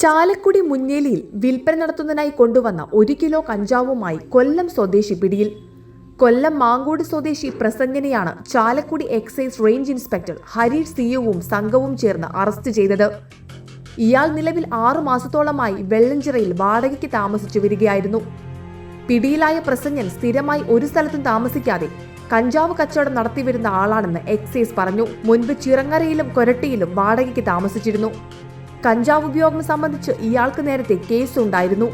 ചാലക്കുടി മുന്നേലിയിൽ വിൽപ്പന നടത്തുന്നതിനായി കൊണ്ടുവന്ന ഒരു കിലോ കഞ്ചാവുമായി കൊല്ലം സ്വദേശി പിടിയിൽ. കൊല്ലം മാങ്കോട് സ്വദേശി പ്രസംഗനെയാണ് Chalakudy excise range inspector Harish സിയുവും സംഘവും ചേർന്ന് അറസ്റ്റ് ചെയ്തത്. ഇയാൾ നിലവിൽ ആറു മാസത്തോളമായി വെള്ളഞ്ചിറയിൽ വാടകയ്ക്ക് താമസിച്ചു വരികയായിരുന്നു. പിടിയിലായ പ്രസംഗൻ സ്ഥിരമായി ഒരു സ്ഥലത്തും താമസിക്കാതെ കഞ്ചാവ് കച്ചവടം നടത്തിവരുന്ന ആളാണെന്ന് എക്സൈസ് പറഞ്ഞു. മുൻപ് ചിറങ്ങരയിലും കൊരട്ടിയിലും വാടകയ്ക്ക് താമസിച്ചിരുന്നു. കഞ്ചാവ് ഉപയോഗം സംബന്ധിച്ച് ഇയാൾക്ക് നേരത്തെ കേസുണ്ടായിരുന്നു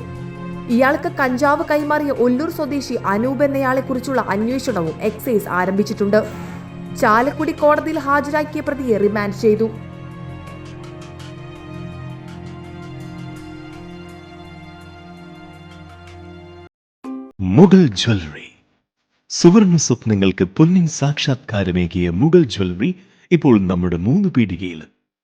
ഇയാൾക്ക് കഞ്ചാവ് കൈമാറിയ ഒല്ലൂർ സ്വദേശി അനൂപ് എന്നയാളെക്കുറിച്ചുള്ള അന്വേഷണവും എക്സൈസ് ആരംഭിച്ചിട്ടുണ്ട്. ചാലക്കുടി കോടതിയിൽ ഹാജരാക്കിയ പ്രതിയെ റിമാൻഡ് ചെയ്തു. മുഗൾ ജ്വല്ലറി. സുവർണ സ്വപ്നങ്ങൾക്ക് പൊന്നിൻ സാക്ഷാത്കാരമേകിയ മുഗൾ ജ്വല്ലറി ഇപ്പോൾ നമ്മുടെ മൂന്ന് പീടികയിൽ